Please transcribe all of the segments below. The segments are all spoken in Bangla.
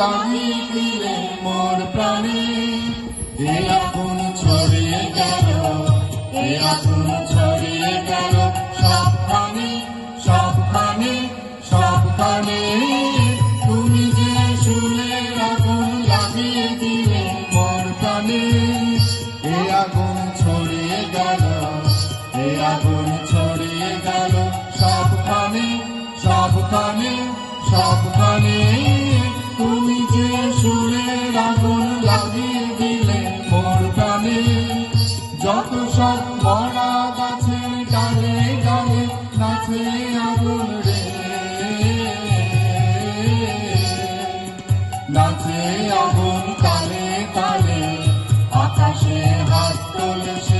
লাগিয়ে দিলেন মোর প্রাণে। এ আগুন ছড়িয়ে গেল, এ আগুন ছড়িয়ে গেল। সবখানে সবখানে সবখানে তুমি যে শুনে আগুন লাগিয়ে দিলে মোর প্রাণে। এ আগুন ছড়িয়ে গেল, এ নাচে আগুন তালে তালে আকাশে হাত তুলছে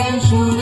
and truly.